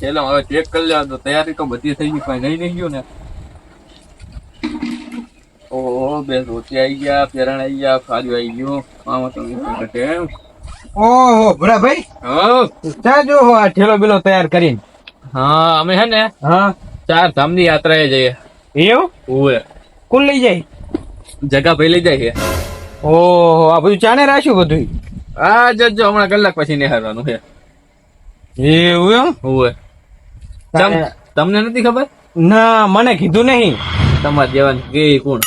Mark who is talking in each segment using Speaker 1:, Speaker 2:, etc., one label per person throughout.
Speaker 1: પેલા હવે ચેક કરી લેવા તો તૈયારી તો બધી થઈ ગઈ, પણ નહીં ગયું ને. ઓહો, બે રોટી આવી ગયા પેરણ આવી ગયા ફાજુ આવી ગયું. મામા તો નહીં ઘટે એમ
Speaker 2: ઓહો ભરા ભાઈ ચા જો આ ઠેલો બેલો તૈયાર કરીને.
Speaker 1: હા અમે હે ને
Speaker 2: હા.
Speaker 1: ચાર ધામની યાત્રાએ જઈએ.
Speaker 2: એવું?
Speaker 1: ઓવે
Speaker 2: કોણ લઈ જાય?
Speaker 1: જગા ભાઈ લઈ જાય છે.
Speaker 2: ઓહો આ બધું ચાને રાખ્યું બધું
Speaker 1: આ જજો હમણાં કલાક પછી નિહારવાનું છે.
Speaker 2: એવું એમ?
Speaker 1: તમ- તમને નથી ખબર?
Speaker 2: ના મને કીધું નહીં.
Speaker 1: તમારે જવાનું કે કોણ?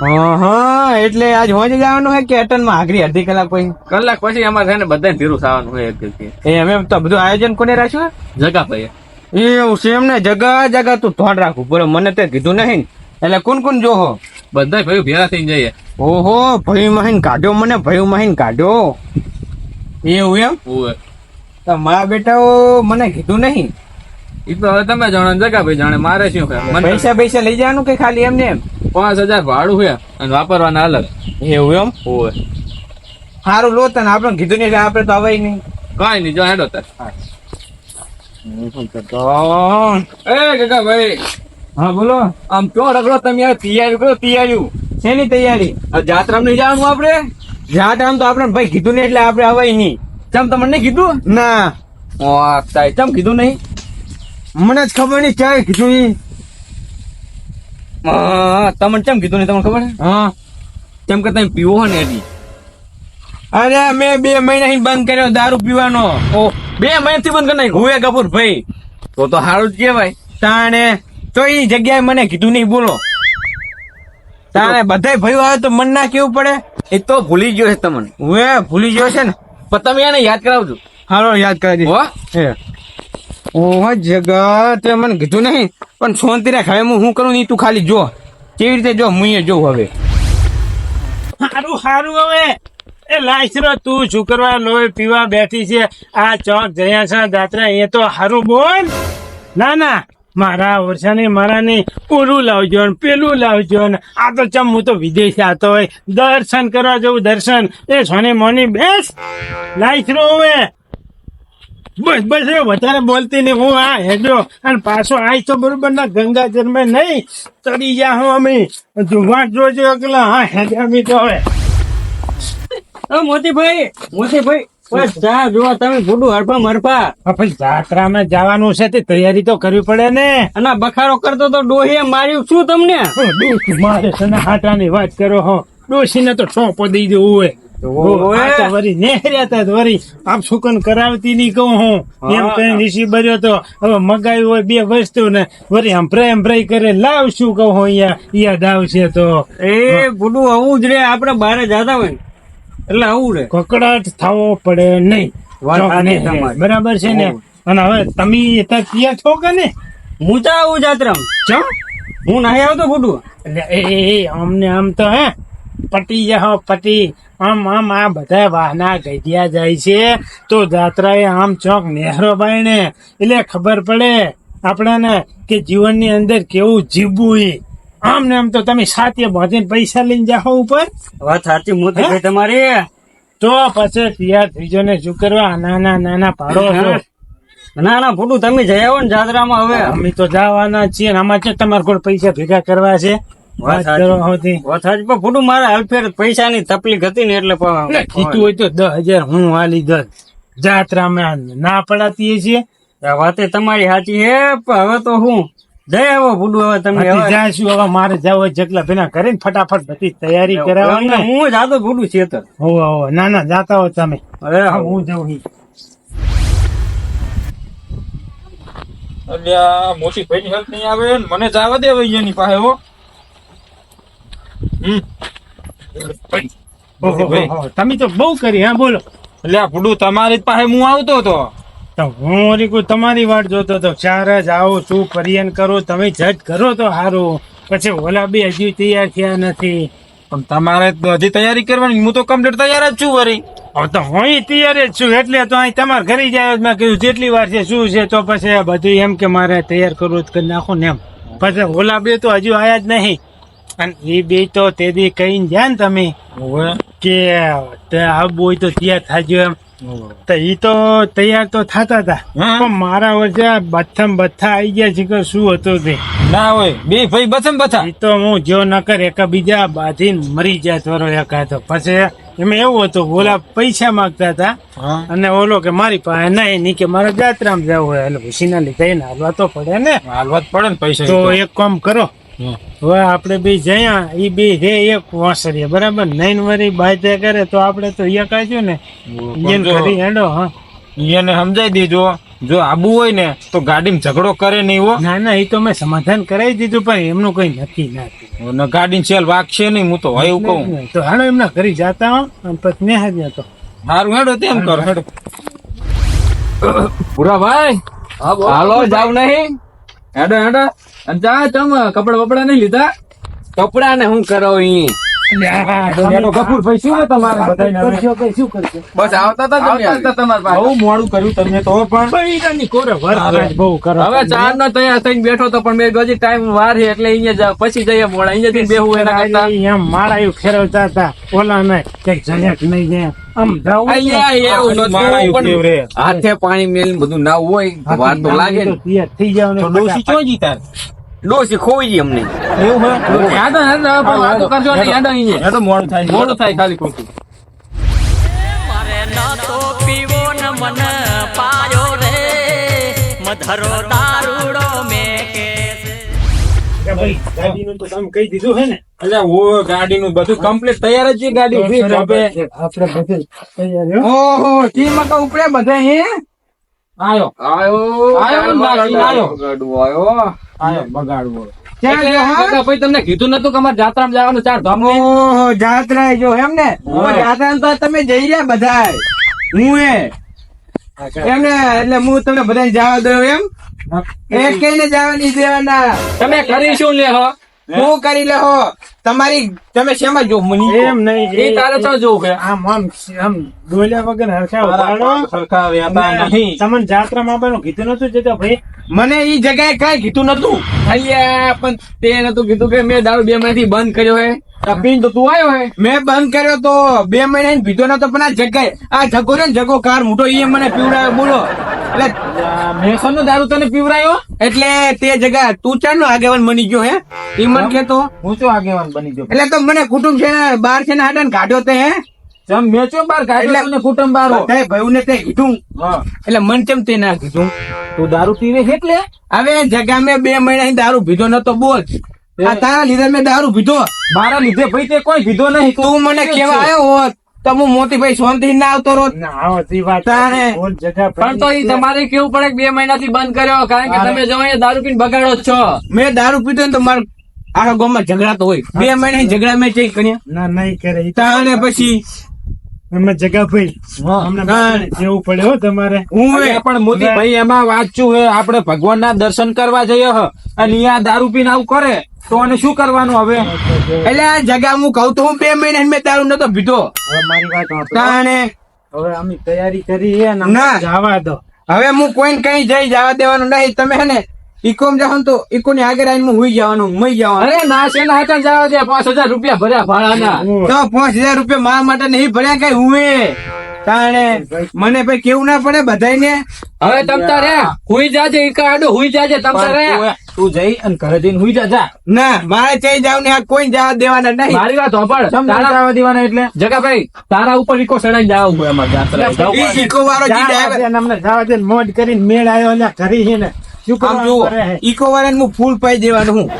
Speaker 2: હા એટલે આજ હોજ જવાનું હે કે અટનમાં? આખરી અડધી કલાક પછી?
Speaker 1: કલાક પછી અમારે છે ને બધાને ધીરું થવાનું હોય એક
Speaker 2: એ અમે તો બધું આયોજન કોને રાખ્યું
Speaker 1: જગા ભાઈ
Speaker 2: એવું છે એમને? જગા જગા તું ધોડ રાખવું બોલો મને તે કીધું નહીં એટલે કોણ કોણ જોહો?
Speaker 1: બધા ભાઈ ભેગા થઈને જઈએ.
Speaker 2: ઓહો ભાઈ મહીન કાઢ્યો મને ભયું મહીન કાઢ્યો એવું એમ?
Speaker 1: ઓવે.
Speaker 2: તો મારા બેટાઓ મને કીધું નહીં.
Speaker 1: એ તો હવે તમે જાણો જગા ભાઈ જાણે મારે શું
Speaker 2: પૈસા પૈસા લઈ જવાનું કે ખાલી એમને એમ?
Speaker 1: પાંચ હજાર ભાડું છે અને વાપરવાના અલગ.
Speaker 2: એવું એમ?
Speaker 1: હોય
Speaker 2: સારું લો તને. આપણે કીધું નહીં એટલે આપણે તો હવે નહીં.
Speaker 1: કાંઈ નહીં જો હેડો તાર એ કાકા ભાઈ.
Speaker 2: હા બોલો.
Speaker 1: આમ કયો રગડો તમે યાર તૈયારી કરો તૈયારી
Speaker 2: શેની તૈયારી?
Speaker 1: જાત્રામ નહીં જવાનું આપણે?
Speaker 2: જાત્રામ તો આપણે ભાઈ કીધું નહીં એટલે આપણે હવે નહીં.
Speaker 1: ચમ તમને નહીં કીધું?
Speaker 2: ના.
Speaker 1: ચમ કીધું નહીં?
Speaker 2: મને જ ખબર નહીં ચાય કીધું ઈ.
Speaker 1: હા, તમને કેમ કીધું ને તમને ખબર
Speaker 2: હા.
Speaker 1: કેમ કે તમે પીવો હો ને એની.
Speaker 2: અરે મેં બે મહિના બંધ કર્યો દારૂ પીવાનો.
Speaker 1: ઓ બે મહિનાથી બંધ કરી નાખ્યું?
Speaker 2: હુએ કપૂર ભાઈ
Speaker 1: તો તો સારું જ કહેવાય.
Speaker 2: તાણે તો એ જગ્યાએ મને કીધું નહીં બોલો. તારે બધાય ભાઈઓ આવે તો મન ના કેવું પડે?
Speaker 1: એ તો ભૂલી ગયો છે તમને.
Speaker 2: હું ભૂલી ગયો છે ને.
Speaker 1: પણ તમે એને યાદ કરાવજો.
Speaker 2: હારો યાદ કરી
Speaker 1: હો?
Speaker 2: દે ઓહો જગત મને કીધું નહીં. પણ શાંતિ રાખ, હવે હું શું કરું નહીં તું ખાલી જો. કેવી રીતે જો? હું જો હવે.
Speaker 3: સારું સારું હવે. એ લાઈસરો, તું શું કરવા લોહી પીવા બેઠી છે. આ ચોક જયા છે દાત્રા, એ તો સારું બોલ. ના ના, મારા વર્ષાની મારા નહીં પૂરું લાવજો ને, પેલું લાવજો ને. આ તો ચમ હું તો વિદેશ આવતો હોય. દર્શન કરવા જવું, દર્શન. એ સોની મોની બેસ. લાઈસરો હવે. બસ બસ એ વધારે બોલતી નહીં. હું આ હેડ્યો અને પાછો આઈ તો બરોબર ના ગંગા જન્મે નહીં. તરી જા હું અમે. જુવાટ જોજો એકલા હા હેડ્યા મી તો હવે.
Speaker 2: મોતીભાઈ મોતીભાઈ જા જો તમે ફૂડું હરફા મરફા
Speaker 3: જાત્રા જાત્રામાં જવાનું છે તે તૈયારી તો કરવી પડે ને.
Speaker 2: અને બખારો કરતો તો ડોહીએ માર્યું. શું તમને?
Speaker 3: હું મારે છે ને હાટાની વાત કરો હો. ડોશીને તો છોપો દઈ દેવું હોય. વરી નેહર્યા વરી આમ સુકન કરાવતી નહીં કહું હું. એમ કઈ ઋષિ બર્યો તો હવે મગાવી હોય બે વસ્તુ ને વરી આમ પ્રેમ પ્રેમ કરે લાવ શું કહું અહીંયા યાદ આવશે તો.
Speaker 2: એ ફૂડું આવું જ રે આપણે બહાર જતા હોય. એટલે આવું રે.
Speaker 3: કકડાટ થવો પડે નહીં. બરાબર છે ને? અને હવે તમે ત્યાં છો કે ને
Speaker 2: હું ચા આવું જાત્રામાં.
Speaker 3: ચમ?
Speaker 2: હું નહીં આવતો ફૂડું
Speaker 3: એટલે એ એ આમ તો હે. પટી જાહો પટી આમ આમ આ બધા વાહના ગઢિયા જાય છે. તો જાત્રાએ આમ ચોક નહેરો બાયણે. એટલે ખબર પડે આપણાને કે જીવનની અંદર કેવું જીવવું આમ ને આમ તો તમે સાથે બાંધીને પૈસા લઈને જાઓ ઉપર.
Speaker 2: વાત સાચી મોટી તમારી.
Speaker 3: તો પછી તૈયાર થઈ જો ને શું કરવા? નાના નાના પાડો નાના
Speaker 2: ના ના ફૂટું તમે જઈ આવો ને જાત્રામાં હવે.
Speaker 3: અમે તો જવાના છીએ આમાં છે તમારે કોઈ પૈસા ભેગા કરવા છે? વાત
Speaker 2: સાચી. વાત સાચી. પણ ફૂટું મારે હાલફેર પૈસાની તકલીફ હતી ને એટલે
Speaker 3: કીધું હોય તો દસ હજાર હું હાલી દસ જાત્રામાં ના પડાતીએ છીએ
Speaker 2: વાતે તમારી સાચી હે પણ હવે તો હું આવો ફૂટું હવે તમે
Speaker 3: જાશું હવે મારે જાવ જગલા ભેના કરીને ફટાફટ બધી તૈયારી કરાવવાની
Speaker 2: હું જાતો ભૂડું છે તો
Speaker 3: હો હોવે. ના ના જાતા હો તમે.
Speaker 2: અરે
Speaker 3: હા, હું. જાઉં
Speaker 4: મોટી ભાઈની હેલ્પ નહીં આવે? મને જવા દે ભાઈ એની પાસે હો. ભાઈ.
Speaker 3: તમે તો બહુ કરી હા બોલો.
Speaker 4: અલ્યા ફૂડું તમારી પાસે હું આવતો હતો.
Speaker 3: તો હું વળી કોઈ તમારી વાટ જોતો તો ચાર જ આવો શું પરિયન કરો તમે જજ કરો તો સારું પછી ઓલા બી હજી તૈયાર થયા નથી.
Speaker 4: પણ તમારે તો હજી તૈયારી કરવાની હું તો કમ્પ્લીટ તૈયાર જ છું વરી.
Speaker 3: હવે તો હું તૈયાર જ છું એટલે તો અહીં તમારે ઘરે જાય મેં કીધું જેટલી વાર છે શું છે તો પછી આ બધું એમ કે મારે તૈયાર કરવું જ કરી નાખો ને એમ. પછી ઓલા બે તો હજુ આયા જ નહીં. અને એ બે તો તે દી કહીને જાય ને તમે? કે આવું હોય તો તૈયાર થાજો એમ. તો એ તો તૈયાર તો થતા હતા પણ મારા વચ્ચે બથમ બથા આવી ગયા છે કે શું હતું તે?
Speaker 4: ના હોય. બે ભાઈ બથમ બથા.
Speaker 3: એ તો હું જો ન કર એક બીજા બાંધીને મરી જાય થોડો એકાતો પછી એમાં એવું હતું ઓલા પૈસા માંગતા હતા અને ઓલો કે મારી પાસે નહીં નહીં કે મારે જાત્રામાં જવું હોય. એટલે ભૂસીના લીધે હાલવા તો પડે ને.
Speaker 4: હાલવા જ પડે ને પૈસા
Speaker 3: તો. એક કામ કરો. હવે આપણે બી જયા એ બી હે એક વાંસરીએ બરાબર? નૈન વરી બાય કરે તો આપણે તો એક આજો ને
Speaker 4: પણ
Speaker 3: એને ખરી હેડો હા.
Speaker 4: એને સમજાઈ દેજો જો આબુ હોય ને તો ગાડીમાં ઝઘડો કરે નહીં હો.
Speaker 3: ના ના એ તો મેં સમાધાન કરાવી દીધું પણ એમનું કઈ નક્કી ના
Speaker 4: ગાડી સેલ વાગશે નહીં હું તો હોય એવું કહું.
Speaker 3: તો હાલો એમના ઘરે જાતા હો. અને પછી ને હાજર તો.
Speaker 4: સારું હેડો તેમ કરો હેડો.
Speaker 1: પૂરા ભાઈ હાલો જાવ નહીં? હેડો હેડો. અને જા ચમ કપડા બપડા નહીં લીધા?
Speaker 2: કપડા ને હું કરો ઈ?
Speaker 4: હેડો ગફુરભાઈ શું છે તમારે બધાયને હવે?
Speaker 3: કરશો કઈ શું કરશો?
Speaker 2: બસ આવતા હતા તમે
Speaker 1: આવતા હતા તમારા પાસે.
Speaker 4: બહુ મોડું કર્યું તમે તો પણ.
Speaker 3: બૈરાની કોરે વરસાદ બહુ કરો
Speaker 2: હવે ચાર નો તૈયાર થઈને બેઠો તો પણ મેં હજી ટાઈમ વાર છે એટલે અહીંયા પછી જઈએ મોડા. અહીંયા થી બેહું એના કરતા.
Speaker 3: એમ માળા એવું ફેરવતા હતા. ઓલા ને કંઈક જણ્યાક નહીં જાય આમ જાવું ને.
Speaker 2: અહીંયા
Speaker 4: માળા.
Speaker 2: હાથે પાણી મેલ બધું ના હોય વાર તો લાગે
Speaker 3: થઈ
Speaker 4: ચો જીતા
Speaker 2: ડોસી ખોઈ ગઈ અમને.
Speaker 4: એવું હે?
Speaker 1: કરજો. હેડો
Speaker 4: મોડું થાય.
Speaker 1: મોડું થાય ખાલી ખોટું.
Speaker 5: મારે ન તો પીવો ન મન પાયો રે. મધરો દારૂડો મેં કે છે.
Speaker 3: કે ભાઈ ગાડીનું તો તમે કહી દીધું હે ને?
Speaker 4: અલ્યા ઓ ગાડીનું બધું કમ્પ્લીટ તૈયાર જ છે ગાડી. ઊભી
Speaker 3: આપણે. બધું તૈયાર હો.
Speaker 2: ઓહો ચીમાં તો ઉપડે બધા હે.
Speaker 4: આયો.
Speaker 2: આયો.
Speaker 4: આયો ને આયો.
Speaker 2: આયો.
Speaker 4: આયો. બગાડવો.
Speaker 1: તમને કીધું નતું કે અમારે જાત્રા જવાનું ચાર ધામ
Speaker 2: જાત્રા જો એમ ને? જાત્રા તો તમે જઈ રહ્યા બધા હું એ. એમને એટલે હું તમને બધાને જવા દઉં એમ. એક કઈને જવા નહીં દેવાના?
Speaker 1: તમે કરી શું લે હો.
Speaker 2: હું? કરી લેહો તમારી તમે શેમાં જો મની
Speaker 3: એમ નહીં
Speaker 1: એ તારે તો જોવું કે?
Speaker 3: આમ આમ આમ ડોલ્યા વગર હરખા ઉપાડો.
Speaker 4: સરખા વ્યાતા નહીં.
Speaker 3: તમને જાત્રામાં આવવાનું કીધું નતું જતા ભાઈ.
Speaker 2: મને ઈ જગ્યાએ કઈ કીધું નતું અહીંયા પણ તે નતું કીધું કે મેં દારૂ બે માંથી બંધ કર્યો હે.
Speaker 1: આ તો તું આવ્યો હે?
Speaker 2: મેં બંધ કર્યો તો બે મહિના પીધો નતો પણ આ જગ્યાએ આ જગો ને જગો કાર મોટો ઈ મને પીવડાયો બોલો. એટલે
Speaker 1: મેસન નો દારૂ તને પીવડાયો?
Speaker 2: એટલે તે જગ્યા તું ચાર નો આગેવાન બની ગયો હે. ઈ મને કેતો.
Speaker 4: હું શું આગેવાન બની ગયો?
Speaker 2: એટલે તો મને કુટુંબ છે ને બાર છે ને હાડન કાઢ્યો તે હે.
Speaker 4: જેમ મેચો બાર કાઢ્યો ને કુટુંબ બાર?
Speaker 2: તે ભયું ને તે કીધું. એટલે મન કેમ તે ના કીધું?
Speaker 4: તું દારૂ પીવે એટલે?
Speaker 2: હવે જગા મેં બે મહિના દારૂ પીધો નતો બોલ. આ તારા લીધે મેં દારૂ પીધો.
Speaker 4: મારા લીધે ભાઈ તે કોઈ પીધો નહીં.
Speaker 2: તું મને કેવા આવ્યો હોત તો હું મોતી ભાઈ શાંતિ ના આવતો
Speaker 3: જગા
Speaker 1: પણ તો ઈ તમારે કેવું પડે કે બે મહિનાથી બંધ કર્યો કારણ કે તમે જો અહીંયા દારૂ પીને બગાડો જ છો.
Speaker 2: મેં દારૂ પીધો ને તો મારે આખા ગામમાં ઝઘડા તો હોય. બે મહિના ઝઘડા મેં ચેક કર્યા?
Speaker 3: ના નહીં કરે
Speaker 2: તાણે પછી
Speaker 3: અમે જગા ભાઈ. અમને જેવું પડે તમારે.
Speaker 2: હું
Speaker 4: પણ મોતી ભાઈ એમાં વાંચું હે? ભગવાન ના દર્શન કરવા જઈએ અને અહીંયા દારૂ પીને આવું કરે. તો અને શું કરવાનું હવે?
Speaker 2: એટલે આ જગા હું કહું તો હું બે મહિના મેં દારૂ નતો પીધો.
Speaker 3: હવે મારી વાત
Speaker 2: તાણે?
Speaker 3: હવે અમે તૈયારી કરી છે ને. જવા દો.
Speaker 2: હવે હું કોઈને કઈ જઈ જવા દેવાનું નહીં. તમે હે ને ઇકોમ જાવ તો ઇકો ની આગળ આવીને હું હુઈ જવાનું મઈ જવાનું.
Speaker 1: અરે ના છે ના હતા જવા દે? પાંચ હજાર રૂપિયા ભર્યા ભાડાના.
Speaker 2: તો પાંચ હજાર રૂપિયા મારા માટે નહીં ભર્યા કઈ હું એ તાણે મને ભાઈ કેવું ના પડે બધાને
Speaker 1: હવે તમતા રે હુઈ જાજે ઈકા આડો હુઈ જાજે
Speaker 4: તમતા
Speaker 1: રે
Speaker 4: તું- જઈ અને ઘરે જઈને હુઈ જા જા.
Speaker 2: ના મારે જઈ જાવ ને આ કોઈ જવા દેવાના નહીં.
Speaker 1: મારી વાત
Speaker 4: હોપડ
Speaker 1: તારા
Speaker 4: જવા દેવાના એટલે?
Speaker 1: જગાભાઈ તારા ઉપર ઈકો સડાઈ જાવ. હું એમાં જાત્રા જાઉં.
Speaker 2: ઈ ઇકો વાળો જી
Speaker 3: દે અમને જવા દે મોડ કરીને મેળ આવ્યો એટલે ઘરે છે ને. શું કામ
Speaker 2: જુઓ
Speaker 3: કરે
Speaker 2: ઇકો વાળાને હું ફૂલ પાઈ દેવાનું હું.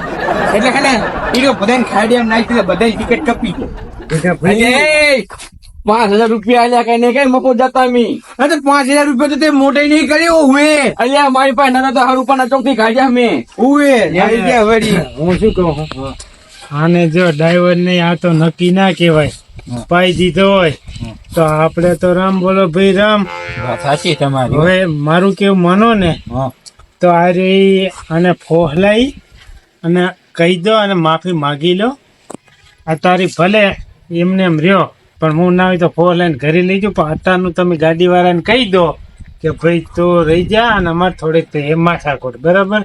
Speaker 2: એટલે હે ને ઈકો બધાને ખાડિયા નાખી દે બધાની ટિકિટ કપી. દે
Speaker 3: જગા ભાઈ
Speaker 1: એ, પાંચ હજાર રૂપિયા આલ્યા કઈ નહીં કઈ મફત જતા મી
Speaker 2: અરે પાંચ હજાર રૂપિયા તો તે મોટે નહીં કર્યો હુએ.
Speaker 1: અલ્યા મારી પાસે નાના તો હારું પણ ચોકથી કાઢ્યા મેં.
Speaker 2: હુએ વળી.
Speaker 3: હું શું કહું? આને જો ડ્રાઈવર ને આ તો નક્કી ના કહેવાય. પાઈ દીધો હોય. તો આપણે તો રામ બોલો ભાઈ રામ.
Speaker 4: સાચી તમારી.
Speaker 3: હવે મારું કેવું માનો ને તો આ રે આને ફોહલાઈ અને કહી દો અને માફી માગી લો. આ તારી ભલે એમને એમ રહ્યો. પણ હું ના હોય તો ફોર લાઈન ઘરે લઈ જાઉં. પણ અત્યારનું તમે ગાડી વાળાને કહી દો કે ભાઈ તો રહી જા અને અમારે થોડીક તો એ માથાકૂટ બરાબર?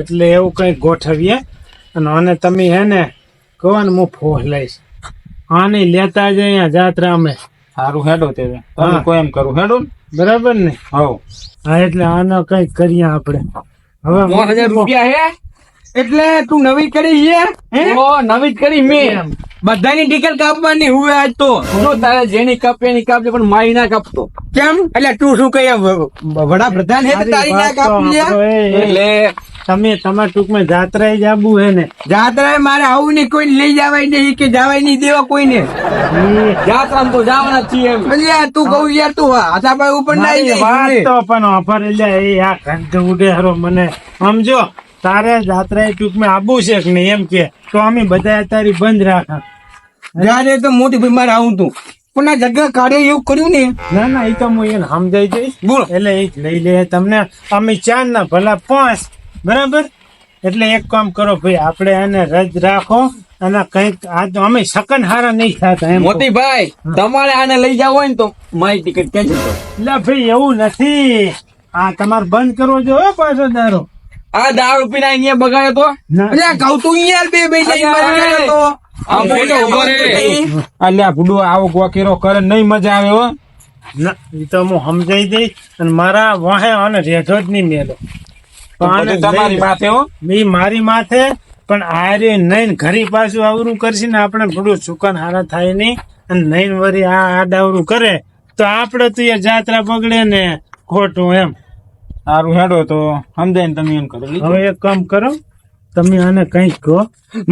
Speaker 3: એટલે એવું કંઈક ગોઠવીએ. અને આને તમે હે ને કહો ને હું ફોર લઈશ. આને લેતા જ અહીંયા જાત્રા અમે.
Speaker 4: સારું હેડો તે તમે
Speaker 3: હા.
Speaker 4: કોઈ એમ કરું હેડો
Speaker 3: બરાબર ને?
Speaker 4: હવ
Speaker 3: હા એટલે આનો કંઈક કરીએ આપણે. હવે
Speaker 2: હજાર રૂપિયા હે? એટલે તું નવી કરી હે?
Speaker 1: નવી જ કરી મેં.
Speaker 2: બધાની ટિકિટ કાપવાની હું આજ તો.
Speaker 1: જો તારે જેની કાપે એની કાપજે પણ મારી ના કાપતો.
Speaker 2: કેમ? એટલે તું શું કહે? વડાપ્રધાન હે તારી ના કાપી લે
Speaker 3: આપણો એ- એ-
Speaker 1: એટલે
Speaker 3: તમે તમાર ટૂંકમાં જાત્રાએ જ હે ને.
Speaker 2: જાત્રાએ મારે આવું નહીં કોઈ લઈ જવાય નહીં કે જવાય નહીં દેવા કોઈને.
Speaker 1: જાત્રા તો જવાના છીએ એમ.
Speaker 2: એટલે તું કહું યાર તું હાથા ભાઈ ઉપર ના
Speaker 3: આવી વાત તો પણ ઓફર એટલે એ આ ઘંટ ઉડે હરો મને. સમજો તારે જાત્રાએ ટૂંકમાં આવવું છે કે નહીં એમ કે. તો અમે બધા તારી બંધ રાખા.
Speaker 2: જ્યારે તો મોટી બીમાર આવું તું. પણ આ જગ્યા કાઢે એવું કર્યું ને.
Speaker 3: ના ના એ તો હું એને સમજાઈ જઈશ.
Speaker 2: બોલો.
Speaker 3: એટલે એ લઈ લે તમને. અમે ચાર ના ભલા પાંચ. બરાબર? એટલે એક કામ કરો ભાઈ આપણે એને રજ રાખો અને કંઈક આ તો અમે સકન હારા નહીં થતા એમ.
Speaker 1: મોતીભાઈ તમારે આને લઈ જાવ હોય ને તો મારી ટિકિટ કેન્સલ કરો
Speaker 3: એટલે ભાઈ એવું નથી. આ તમારે બંધ કરવો જોઈએ હો પાછો દારો.
Speaker 1: આ દારૂ પીને અહીંયા બગાડ્યો તો?
Speaker 2: એટલે કહું તું અહીંયા બે બે જઈ બગાડ્યો તો.
Speaker 4: અલ્યા ભૂડો આવો ગોકીરો કરે નહીં મજા આવે હો.
Speaker 3: ના એ તો હું સમજાઈ દઈશ અને મારા વાહે અને રેઠો જ નહીં મેલો
Speaker 4: તમારી માથે હો.
Speaker 3: મારી માથે પણ આરે નહીં ઘરી પાછું આવરું કરશે ને આપણે ભૂડું સુકાન હારા થાય નહીં અને નઈન વરી આ આડાવરું કરે તો આપણે તો એ જાત્રા બગડે ને ખોટું એમ.
Speaker 4: સારું હેડો તો સમજાય તમે એમ કરો
Speaker 3: હવે એક કામ કરો તમે આને કંઈક કહો.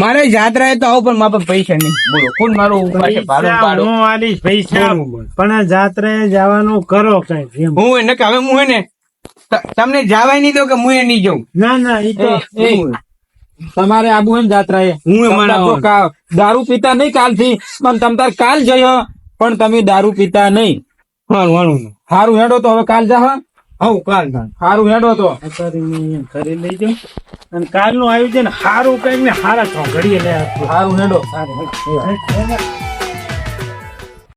Speaker 2: મારે જાત્રાએ તો આવું પણ મારા પાસે પૈસા નહીં.
Speaker 1: બોલો કોણ મારું પાસે ભાડું
Speaker 3: પણ આ જાત્રાએ જવાનું કરો કંઈક
Speaker 2: હું એને કે હવે હું એને તમને જવાય નહીં તો કે હું એ નહીં જાઉં?
Speaker 3: ના ના એ તો
Speaker 4: તમારે આબુ એમ જાત્રા એ.
Speaker 2: હું એ મારા
Speaker 4: દારૂ પીતા નહીં કાલથી પણ તમ તાર કાલ જયો પણ તમે દારૂ પીતા નહીં.
Speaker 2: હારું હારું.
Speaker 4: સારું હેડો તો હવે કાલ જા
Speaker 2: કાલ કાલ
Speaker 4: સારું હેડો તો.
Speaker 3: ઘરે લઈ જાઉં. અને કાલનું આયોજન સારું કંઈક ને સારા ચોઘડીએ લે. આપજો
Speaker 4: સારું હેડો.
Speaker 3: સારું